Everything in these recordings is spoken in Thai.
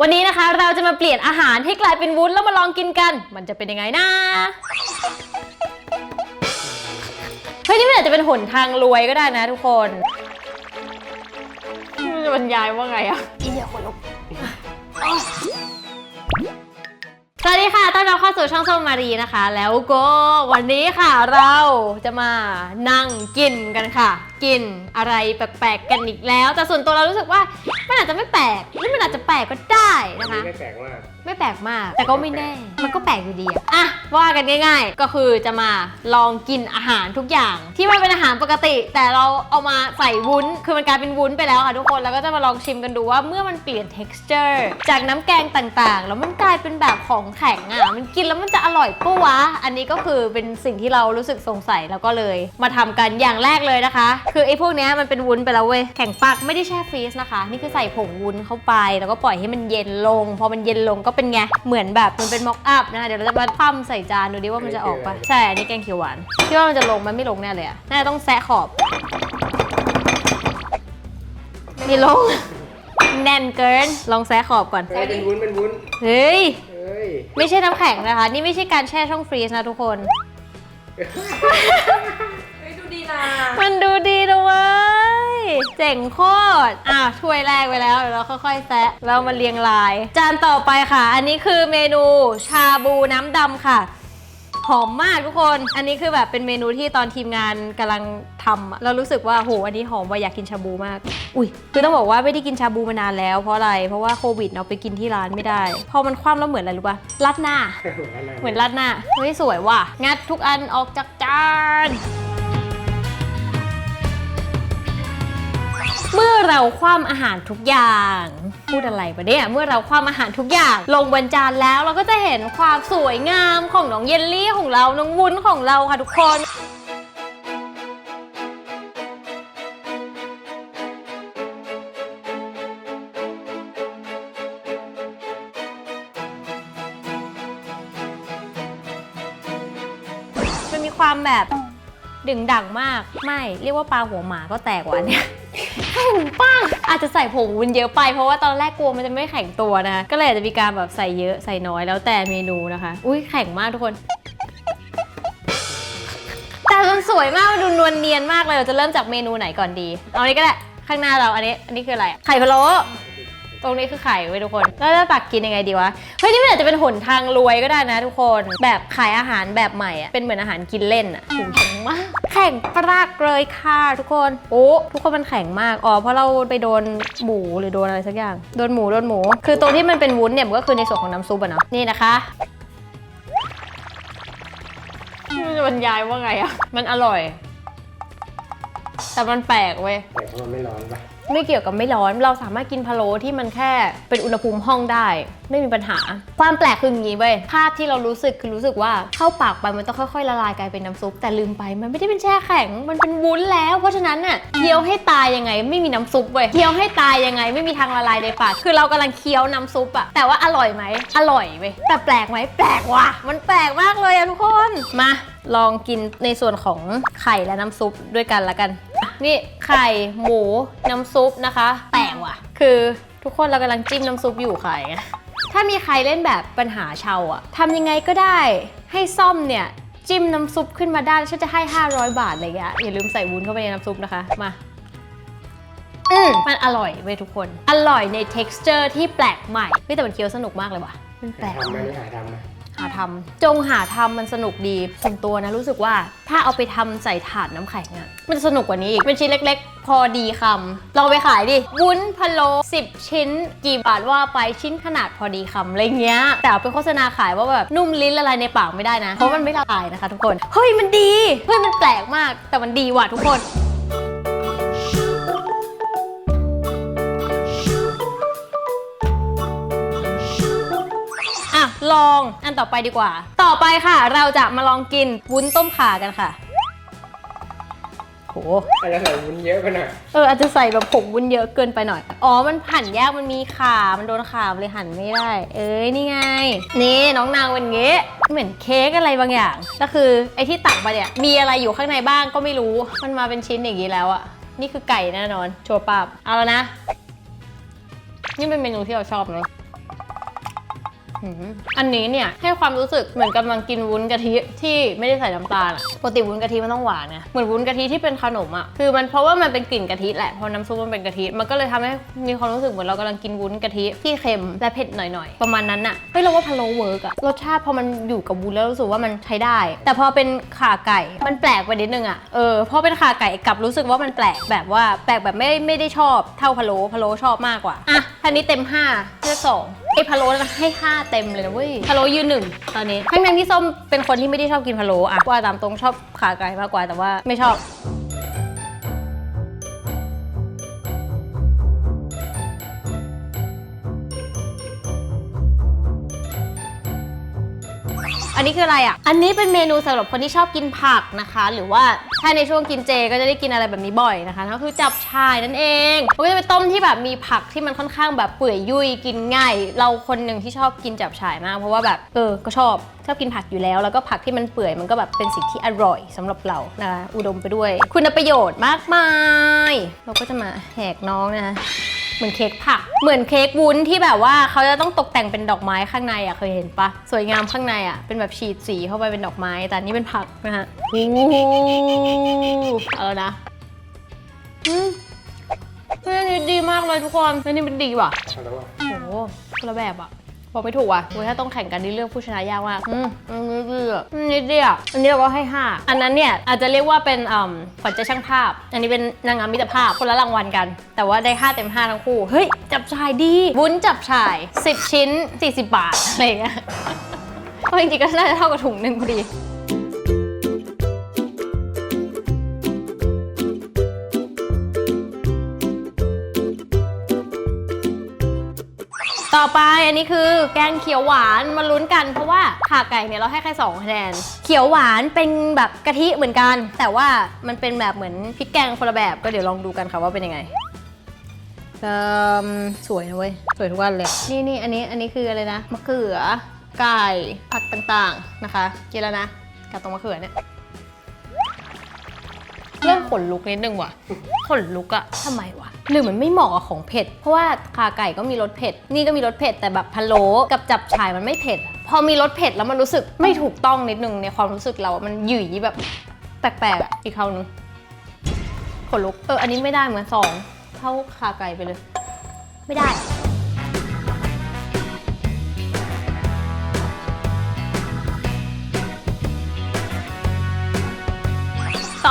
วันนี้นะคะเราจะมาเปลี่ยนอาหารให้กลายเป็นวุ้นแล้วมาลองกินกัน มันจะเป็นยังไงนะเฮ้ยนี่มันอาจจะเป็นหนทางรวยก็ได้นะทุกคนจะบรรยายว่าไงอะอีเหี้ยคนลุก สวัสดีค่ะ ต้อนรับเข้าสู่ช่องส้มมารีนะคะ แล้วก็วันนี้ค่ะเราจะมานั่งกินกันค่ะ กินอะไรแปลกๆกันอีกแล้ว แต่ส่วนตัวเรารู้สึกว่ามันอาจจะไม่แปลกหรือมันอาจจะแปลกก็ได้นะคะ ไม่แปลกมาก ไม่แปลกมาก แต่ก็ไม่แน่ มันก็แปลกอยู่ดีอะอะว่ากันง่ายๆ ก็คือจะมาลองกินอาหารทุกอย่าง ที่มันเป็นอาหารปกติ แต่เราเอามาใส่วุ้น คือมันกลายเป็นวุ้นไปแล้วค่ะทุกคนแล้วก็จะมาลองชิมกันดูว่าเมื่อมันเปลี่ยน texture จากน้ำแกงต่างๆ แล้วมันกลายเป็นแบบของแข็งอะมันกินแล้วมันจะอร่อยปะวะ อันนี้ก็คือเป็นสิ่งที่เรารู้สึกสงสัยแล้วก็เลย มาทำกันอย่างแรกเลยนะคะ คือไอ้พวกเนี้ยมันเป็นวุ้นไปแล้วเว้ยแข็งปักไม่ได้แช่ฟรีซนะคะ นี่คือใส่ผงวุ้นเข้าไป แล้วก็ปล่อยให้มันเย็นลง พอมันเย็นลงก็เป็นไง เหมือนแบบมันเป็นม็อกอัพนะคะ เดี๋ยวเราจะมาคว่ำใส่จานดูดิว่ามันจะออกปะใช่ อันนี้แกงเขียวหวานคิดว่ามันจะลงมันไม่ลงแน่เลยอะน่าจะต้องแซะขอบ ไม่ลง แน่นเกิน ลองแซะขอบก่อน เฮ้ยเป็นวุ้นเป็นวุ้นเฮ้ย เฮ้ยไม่ใช่น้ำแข็งนะคะ นี่ไม่ใช่การแช่ช่องฟรีซนะทุกคน เฮ้ยดูดีนะ มันดูดีนะเว้ย เจ๋งโคตร อะถ้วยแรกไปแล้วเดี๋ยวเราค่อยๆแซะแล้วมาเรียงลาย จานต่อไปค่ะ อันนี้คือเมนูชาบูน้ำดำค่ะหอมมากทุกคน อันนี้คือแบบเป็นเมนูที่ตอนทีมงานกำลังทำอะเรารู้สึกว่าโหอันนี้หอมว่าอยากกินชาบูมาก อุ้ยคือต้องบอกว่าไม่ได้กินชาบูมานานแล้วเพราะอะไร เพราะว่าโควิดเราไปกินที่ร้านไม่ได้ พอมันคว่ำแล้วเหมือนอะไรรู้ป่ะรัดหน้า เหมือนราดหน้า เฮ้ยสวยว่ะ งัดทุกอันออกจากจาน เมื่อเราคว่ำอาหารทุกอย่าง พูดอะไรปะเนี่ย เมื่อเราคว่ำอาหารทุกอย่าง ลงบนจานแล้วเราก็จะเห็นความสวยงามของน้องเยลลี่ของเรา น้องวุ้นของเราค่ะทุกคนมันมีความแบบดึงดังมาก ไม่ เรียกว่าปลาหัวหมาก็แตกกว่านเนี่ย ข็งป้างอาจจะใส่ผงวุ้นเยอะไปเพราะว่าตอนแรกกลัวมันจะไม่แข็งตัวนะคะก็เลยอาจจะมีการแบบใส่เยอะใส่น้อยแล้วแต่เมนูนะคะ อุ้ยแข็งมากทุกคนแต่มันสวยมากมันดูนวลเนียนมากเลยเราจะเริ่มจากเมนูไหนก่อนดี เอาอันนี้ก็ได้ข้างหน้าเราอันนี้อันนี้คืออะไรไข่พะโล้ ตรงนี้คือไข่ไว้ยทุกคน แล้วจะตักกินยังไงดีวะ เฮ้ยนี่มันอาจจะเป็นหนทางรวยก็ได้นะทุกคน แบบขายอาหารแบบใหม่อะเป็นเหมือนอาหารกินเล่นอะถูกแข็งมาก แข็งปรากเลยค่ะทุกคน โอ้ทุกคนมันแข็งมาก อ๋อเพราะเราไปโดนหมูหรือโดนอะไรสักอย่าง โดนหมูโดนหมู คือตรงที่มันเป็นวุ้นเนี่ยมันก็คือในส่วนของน้ำซุปอะเนาะ นี่นะคะไม่รู้จะบรรยายว่าไงอะมันอร่อย แต่มันแปลกเว้ยแต่เพราะมันไม่ร้อนปะ ไม่เกี่ยวกับไม่ร้อน เราสามารถกินพะโล้ที่มันแค่เป็นอุณหภูมิห้องได้ ไม่มีปัญหา ความแปลกคืออย่างนี้เว้ยภาพที่เรารู้สึกคือรู้สึกว่าเข้าปากไปมันต้องค่อยๆละลายกลายเป็นน้ำซุปแต่ลืมไปมันไม่ได้เป็นแช่แข็ง มันเป็นวุ้นแล้ว เพราะฉะนั้นน่ะเคี้ยวให้ตายยังไง ไม่มีน้ำซุปเว้ยเคี้ยวให้ตายยังไง ไม่มีทางละลายในปากคือเรากำลังเคี้ยวน้ำซุปอะแต่ว่าอร่อยไหมอร่อยเว้ยแต่แปลกไหมแปลกว่ะมันแปลกมากเลยอะทุกคนมาลองกินในส่วนของไข่และน้ำซุปด้วยกันละกัน นี่ไข่หมูน้ำซุปนะคะแปลกว่ะ คือทุกคนเรากำลังจิ้มน้ำซุปอยู่ไข่ไงถ้ามีใครเล่นแบบปัญหาเชาวอะทำยังไงก็ได้ ให้ซ่อมเนี่ย จิ้มน้ำซุปขึ้นมาได้แล้วฉันจะให้ 500 บาทอะไรเงี้ยอย่าลืมใส่วุ้นเข้าไปในน้ำซุปนะคะมาอืมมันอร่อยเว้ยทุกคน อร่อยใน texture ที่แปลกใหม่เฮ้ยแต่มันเคี้ยวสนุกมากเลยว่ะมันแปลหากทำไหมมากนี่หาทำไหม หาทำจงหาทำมันสนุกดีส่วนตัวนะรู้สึกว่าถ้าเอาไปทำใส่ถาดน้ำแข็งอะมันจะสนุกกว่านี้อีกเป็นชิ้นเล็ก ๆ พอดีคำลองไปขายดิวุ้นพะโล10 ชิ้น กี่บาทว่าไปชิ้นขนาดพอดีคำอะไรเงี้ย แต่เอาไปโฆษณาขายว่าแบบนุ่มลิ้นละลายในปากไม่ได้นะ เพราะมันไม่ละลายนะคะ ทุกคน เฮ้ยมันดี เฮ้ยมันแปลกมาก แต่มันดีว่ะทุกคน อะลอง อันต่อไปดีกว่า ต่อไปค่ะ เราจะมาลองกินวุ้นต้มข่ากันค่ะโหอะไรใส่วุ้นเยอะไปหน่อยเอออาจจะใส่แบบผงวุ้นเยอะเกินไปหน่อย อ๋อ มันหั่นยากมันมีข่ามันโดนข่ามันเลยหั่นไม่ได้ เอ้ยนี่ไง นี่น้องนางเป็นเงี้ยเหมือนเค้กอะไรบางอย่าง ก็คือไอ้ที่ตักมาเนี่ยมีอะไรอยู่ข้างในบ้างก็ไม่รู้ มันมาเป็นชิ้นอย่างนี้แล้วอะนี่คือไก่แน่นอนชัวร์ปาบเอาแล้วนะ นี่เป็นเมนูที่เราชอบเนอะ อันนี้เนี่ยให้ความรู้สึกเหมือนกำลังกินวุ้นกะทิที่ไม่ได้ใส่น้ำตาลอะปกติวุ้นกะทิมันต้องหวานไงเหมือนวุ้นกะทิที่เป็นขนมอะคือมันเพราะว่ามันเป็นกลิ่นกะทิแหละพอน้ำซุปมันเป็นกะทิมันก็เลยทำให้มีความรู้สึกเหมือนเรากำลังกินวุ้นกะทิที่เค็มและเผ็ดหน่อยๆ ประมาณนั้นอะเฮ้ยเราว่าพะโล้เวิร์กอะรสชาติพอมันอยู่กับวุ้นแล้วรู้สึกว่ามันใช้ได้ แต่พอเป็นขาไก่มันแปลกไปนิดนึงอะเออพอเป็นขาไก่กลับรู้สึกว่ามันแปลกแบบว่าแปลกแบบไม่ไม่ได้ชอบเท่าพะโล้พะโล้ชอบมากกว่าอะท่านี้เต็มห้าเลือกสอง อ้พะโล้นะให้ห้าเต็มเลยนะเว้ยพะโล้ยืนหนึ่งตอนนี้ทั้งนั้นที่ส้มเป็นคนที่ไม่ได้ชอบกินพะโล้อะว่าตามตรงชอบขาไก่มากกว่าแต่ว่าไม่ชอบ อันนี้คืออะไรอะ อันนี้เป็นเมนูสำหรับคนที่ชอบกินผักนะคะ หรือว่าถ้าในช่วงกินเจก็จะได้กินอะไรแบบนี้บ่อยนะคะก็คือจับชายนั่นเองมันก็จะเป็นต้มที่แบบมีผักที่มันค่อนข้างแบบเปื่อยยุ่ยกินง่าย เราคนหนึ่งที่ชอบกินจับชายมาก เพราะว่าแบบเออก็ชอบชอบกินผักอยู่แล้ว แล้วก็ผักที่มันเปื่อยมันก็แบบเป็นสิ่งที่อร่อยสำหรับเรานะคะอุดมไปด้วย คุณประโยชน์มากมาย เราก็จะมาแหกน้องนะคะ เหมือนเค้กผัก เหมือนเค้กวุ้นที่แบบว่าเขาจะต้องตกแต่งเป็นดอกไม้ข้างในอะเคยเห็นปะสวยงามข้างในอะเป็นแบบฉีดสีเข้าไปเป็นดอกไม้ แต่อันนี้เป็นผักนะฮะโอ้โหเอาแล้วนะอืมเฮ้ยอันนี้ดีมากเลยทุกคนอันนี้มันดีว่ะเอาแล้วว่าโอ้โหคนละแบบอะ บอกไม่ถูกอะโอ้ยถ้าต้องแข่งกันนี่เลือกผู้ชนะยากมากอืมอันนี้ดีอะอันนี้ดีอะอันนี้เราก็ให้ห้าอันนั้นเนี่ยอาจจะเรียกว่าเป็นอ่าขวัญใจช่างภาพ อันนี้เป็นนางงามมิตรภาพคนละรางวัลกัน แต่ว่าได้5เต็ม5ทั้งคู่ เฮ้ย จับชายดีวุ้นจับชาย 10 ชิ้น 40 บาทอะไรอย่างเงี้ย เพราะจริงๆก็น่าจะเท่ากับถุงหนึ่งพอดี ต่อไปอันนี้คือแกงเขียวหวานมาลุ้นกันเพราะว่าขาไก่เนี่ยเราให้แค่2คะแนน เขียวหวานเป็นแบบกะทิเหมือนกัน แต่ว่ามันเป็นแบบเหมือนพริกแกงคนละแบบก็เดี๋ยวลองดูกันค่ะว่าเป็นยังไงเอิ่มสวยนะเว้ยสวยทุกวันเลยนี่นี่อันนี้อันนี้คืออะไรนะมะเขือไก่ผักต่างๆนะคะกินแล้วนะกับตรงมะเขือเนี่ยเริ่มขนลุกนิดนึงว่ะขนลุกอะทำไมวะ หรือมันไม่เหมาะกับของเผ็ด เพราะว่าขาไก่ก็มีรสเผ็ด นี่ก็มีรสเผ็ดแต่แบบพะโล้กับจับฉ่ายมันไม่เผ็ดอะพอมีรสเผ็ดแล้วมันรู้สึกไม่ถูกต้องนิดนึงในความรู้สึกเราอะมันหยิ่ยแบบแปลกๆอะอีกคราวนึงขนลุกเอออันนี้ไม่ได้เหมือนสองเท่าขาไก่ไปเลย ไม่ได้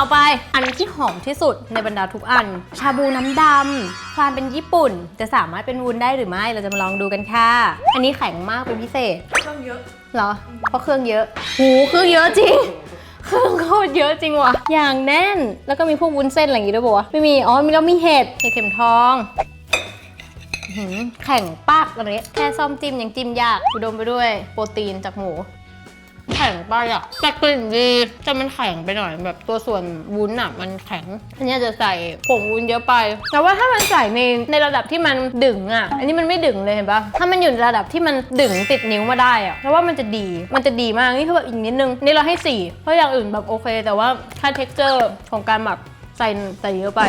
ต่อไปอันที่หอมที่สุดในบรรดาทุกอัน ชาบูน้ำดำความเป็นญี่ปุ่น จะสามารถเป็นวุ้นได้หรือไม่เราจะมาลองดูกันค่ะ อันนี้แข็งมากเป็นพิเศษเครื่องเยอะเหรอเพราะเครื่องเยอะหูเครื่องเยอะจริงเครื่องโคตรเยอะจริงว่ะ อย่างแน่น แล้วก็มีพวกวุ้นเส้นอะไรอย่างงี้ด้วยปะวะไม่มี อ๋อ มีแล้วมีเห็ด เห็ดเข็มทองอื้อหือแข็งปักอะไรเงี้ยแค่ซ่อมจิ้มยังจิ้มยากอุดมไปด้วย โปรตีนจากหมู แข็งไปอะแต่กลิ่นดีแต่มันแข็งไปหน่อยแบบตัวส่วนวุ้นอะมันแข็งอันเนี้ยจะใส่ผงวุ้นเยอะไป แต่ว่าถ้ามันใส่ในในระดับที่มันดึงอะ อันนี้มันไม่ดึงเลยเห็นปะถ้ามันอยู่ในระดับที่มันดึงติดนิ้วมาได้อะแล้วว่ามันจะดีมันจะดีมากนี่คือแบบอีกนิดนึงนี่เราให้สี่เพราะอย่างอื่นแบบโอเค แต่ว่าค่า texture ของการหมักใส่ใส่เยอะไป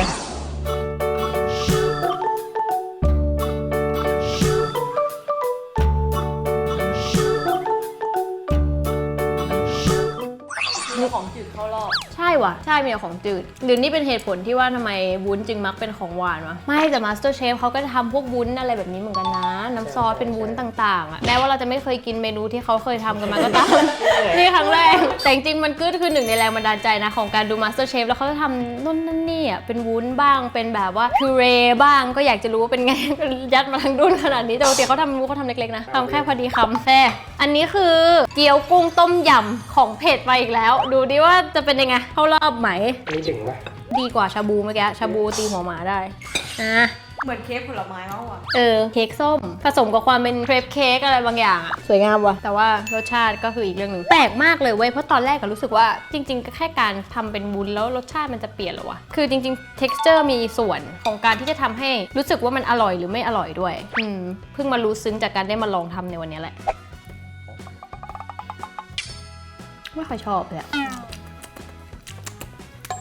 ของจืดเข้ารอบใช่ว่ะ ใช่มีแต่ของจืด หรือนี่เป็นเหตุผลที่ว่าทำไมวุ้นจึงมักเป็นของหวานวะไม่แต่ Master Chef เขาก็จะทำพวกวุ้นอะไรแบบนี้เหมือนกันนะ น้ำซอสเป็นวุ้นต่างๆอะแม้ว่าเราจะไม่เคยกินเมนูที่เขาเคยทำกันมาก็ตาม นี่ครั้งแรก แต่จริงๆมันก็คือหนึ่งในแรงบันดาลใจนะ ของการดู Master Chef แล้วเขาจะทำนู่นนั่นนี่อะเป็นวุ้นบ้างเป็นแบบว่าพิเรบ้างก็อยากจะรู้ว่าเป็นไง ยัดมาทั้งดุนขนาดนี้แต่ปกติเขาทำรู้เขาทำเล็กๆนะทำแค่พอดีคำแค่อันนี้คือเกี๊ยวกุ้งต้มยำของเผ็ดมาอีกแล้ว ดูดิว่าจะเป็นยังไง เข้ารอบไหม อันนี้ดึงปะดีกว่าชาบูเมื่อกี้ ชาบูตีหัวหมาได้ อะ เหมือนเค้กผลไม้มากกว่าเออ เค้กส้ม ผสมกับความเป็นเครปเค้กอะไรบางอย่างอะสวยงามว่ะ แต่ว่ารสชาติก็คืออีกเรื่องหนึ่งแปลกมากเลยเว้ย เพราะตอนแรกก็รู้สึกว่าจริงๆก็แค่การทำเป็นวุ้นแล้วรสชาติมันจะเปลี่ยนเหรอวะ คือจริงๆ texture มีส่วนของการที่จะทำให้รู้สึกว่ามันอร่อยหรือไม่อร่อยด้วย อืม เพิ่งมารู้ซึ้งจากการได้มาลองทำในวันนี้แหละ ไม่ค่อยชอบเลยอะ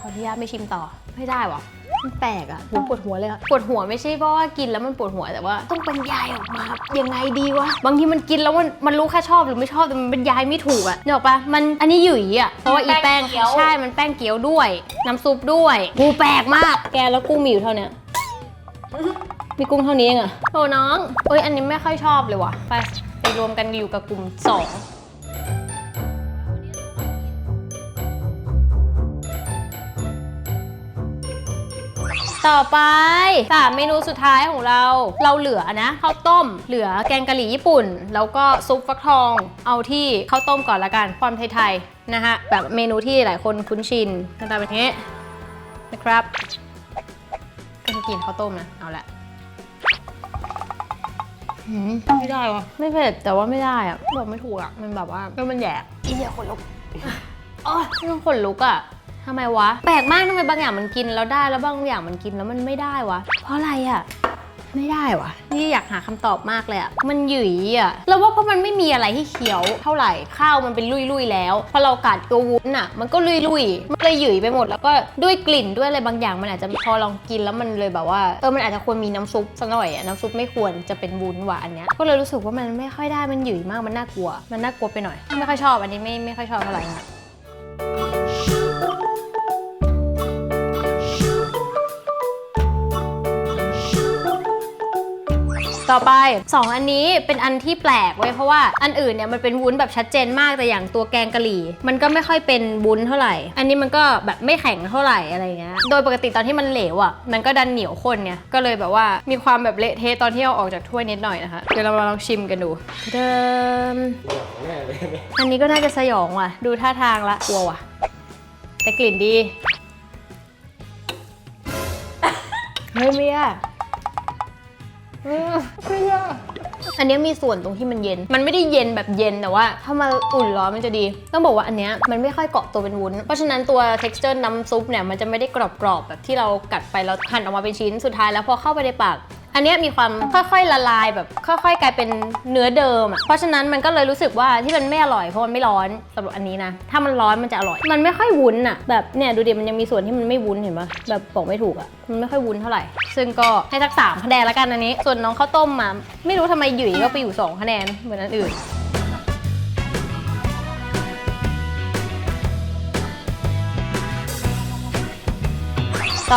ขออนุญาตไม่ชิมต่อ ไม่ได้วะมันแปลกอะหูปวดหัวเลยอะปวดหัวไม่ใช่เพราะว่ากินแล้วมันปวดหัวแต่ว่าต้องบรรยายออกมายังไงดีวะ บางทีมันกินแล้วมันมันรู้แค่ชอบหรือไม่ชอบแต่มันบรรยายไม่ถูกอะเนี่ยหรอกปะมันอันนี้หยุ่ยอะเพราะว่าอีแป้งใช่ มันแป้งเกี๊ยวด้วย น้ำซุปด้วย กูแปลกมาก แกแล้วกุ้งมีอยู่เท่าเนี้ยมีกุ้งเท่านี้เองอะโอ้น้องเอ้ยอันนี้ไม่ค่อยชอบเลยว่ะ ไปไปรวมกันอยู่กับกลุ่มสอง ต่อไปสามเมนูสุดท้ายของเรา เราเหลือนะข้าวต้ม เหลือแกงกะหรี่ญี่ปุ่น แล้วก็ซุปฟักทอง เอาที่ข้าวต้มก่อนละกัน ความไทยๆนะฮะแบบเมนูที่หลายคนคุ้นชินหน้าตาเป็นอย่างนี้นะครับก็จะกินข้าวต้มนะ เอาละหืมไม่ได้วะไม่เผ็ดแต่ว่าไม่ได้อะบอกไม่ถูกอะมันแบบว่าก็มันแย่อีเหี้ยขนลุกอ๋อมันขนลุกอะ ทำไมวะ แปลกมากทำไมบางอย่างมันกินแล้วได้แล้วบางอย่างมันกินแล้วมันไม่ได้วะ เพราะอะไรอะไม่ได้วะนี่อยากหาคำตอบมากเลยอะมันหยุยอะเราว่าเพราะมันไม่มีอะไรที่เคี้ยวเท่าไหร่ข้าวมันเป็นลุยๆแล้ว พอเรากัดตัววุ้นอะมันก็ลุยๆมันเลยหยุยไปหมดแล้วก็ด้วยกลิ่นด้วยอะไรบางอย่างมันอาจจะพอลองกินแล้วมันเลยแบบว่าเออมันอาจจะควรมีน้ำซุปสักหน่อยอะน้ำซุปไม่ควรจะเป็นวุ้นหวานเนี้ยก็เลยรู้สึกว่ามันไม่ค่อยได้มันหยุยมากมันน่ากลัว มันน่า กลัวไปหน่อย ไม่ค่อยชอบอันนี้ไม่ไม่ค่อยชอบเท่าไหร่นะ ต่อไป 2 อันนี้เป็นอันที่แปลกเว้ยเพราะว่าอันอื่นเนี่ยมันเป็นวุ้นแบบชัดเจนมากแต่อย่างตัวแกงกะหรี่ มันก็ไม่ค่อยเป็นวุ้นเท่าไหร่ อันนี้มันก็แบบไม่แข็งเท่าไหร่อะไรเงี้ยโดยปกติตอนที่มันเหลวอะมันก็ดันเหนียวข้นเนี่ยก็เลยแบบว่ามีความแบบเละเทะตอนที่เอาออกจากถ้วยนิดหน่อยนะคะเดี๋ยวเรามาลองชิมกันดูเดิมอันนี้ก็น่าจะสยองว่ะ ดูท่าทางละกลัวว่ะ แต่กลิ่นดีเฮ้ยเมีย เออเมียอันเนี้ยมีส่วนตรงที่มันเย็น มันไม่ได้เย็นแบบเย็นแต่ว่า ถ้ามาอุ่นร้อนมันจะดี ต้องบอกว่าอันเนี้ยมันไม่ค่อยเกาะตัวเป็นวุ้น เพราะฉะนั้นตัว texture น้ำซุปเนี่ยมันจะไม่ได้กรอบๆแบบที่เรากัดไปแล้วหั่นออกมาเป็นชิ้น สุดท้ายแล้วพอเข้าไปในปาก อันนี้มีความค่อยๆละลายแบบค่อยๆ กลายเป็นเนื้อเดิมอะเพราะฉะนั้นมันก็เลยรู้สึกว่าที่มันไม่อร่อยเพราะมันไม่ร้อนสำหรับอันนี้นะ ถ้ามันร้อนมันจะอร่อย มันไม่ค่อยวุ้นอะแบบเนี่ยดูดิมันยังมีส่วนที่มันไม่วุ้นเห็นปะแบบบอกไม่ถูกอะมันไม่ค่อยวุ้นเท่าไหร่ ซึ่งก็ให้สักสามคะแนนละกันอันนี้ ส่วนน้องข้าวต้มมาไม่รู้ทำไมหยุ่ยก็ไปอยู่สองคะแนนเหมือนอันอื่น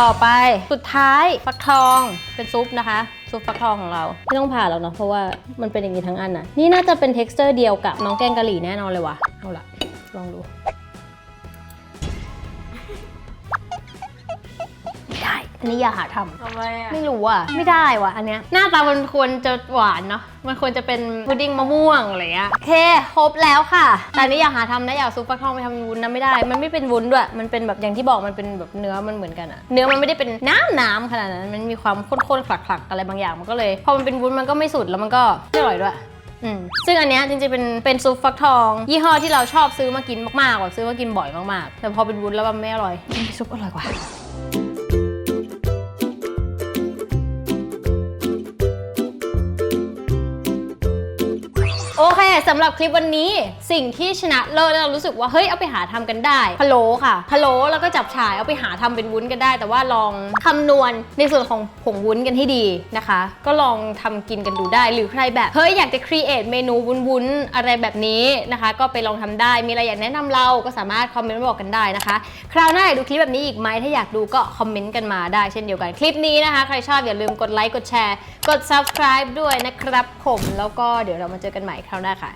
ต่อไปสุดท้ายฟักทองเป็นซุปนะคะ ซุปฟักทองของเราไม่ต้องผ่าหรอกเนาะเพราะว่ามันเป็นอย่างนี้ทั้งอันน่ะนี่น่าจะเป็น t e x t อร์เดียวกับน้องแกงกะหรี่แน่นอนเลยว่ะเอาละลองดู อันนี้อย่าหาทำทำไมอะไม่รู้อะ ไม่ได้ว่ะอันเนี้ยหน้าตามันควรจะหวานเนาะมันควรจะเป็นพุดดิ้งมะม่วงอะไรเงี้ยโอเคครบแล้วค่ะ แต่อันนี้อยากหาทำนะอยากเอาซุปฟักทองไปทำเป็นวุ้นนะไม่ได้ มันไม่เป็นวุ้นด้วยมันเป็นแบบอย่างที่บอกมันเป็นแบบเนื้อมันเหมือนกันอะเนื้อมันไม่ได้เป็นน้ำน้ำขนาดนั้นมันมีความข้นๆคลักๆ อะไรบางอย่างมันก็เลย พอมันเป็นวุ้นมันก็ไม่สุดแล้วมันก็ไม่อร่อยด้วยอืมซึ่งอันเนี้ยจริงๆ เป็นเป็นซุปฟักทอง ยี่ห้อที่เราชอบซื้อมากินมากๆแบบซื้อมากินบ่อยมากๆ แต่พอเป็นวุ้นแล้วมันไม่อร่อยซุปอร่อยกว่า เคสำหรับคลิปวันนี้สิ่งที่ชนะเลิศแล้วเรารู้สึกว่าเฮ้ยเอาไปหาทำกันได้พะโล้ค่ะพะโล้แล้วก็จับฉ่ายเอาไปหาทำเป็นวุ้นกันได้ แต่ว่าลองคำนวณในส่วนของผงวุ้นกันให้ดีนะคะ ก็ลองทำกินกันดูได้หรือใครแบบเฮ้ยอยากจะครีเอทเมนูวุ้นๆอะไรแบบนี้นะคะ ก็ไปลองทำได้มีอะไรอยากแนะนำเราก็สามารถคอมเมนต์มาบอกกันได้นะคะ คราวหน้าอยากดูคลิปแบบนี้อีกไหมถ้าอยากดูก็คอมเมนต์กันมาได้เช่นเดียวกันคลิปนี้นะคะ ใครชอบอย่าลืมกดไลค์กดแชร์กด subscribe ด้วยนะครับผมแล้วก็เดี๋ยวเรามาเจอกันใหม่คราวได้ค่ะ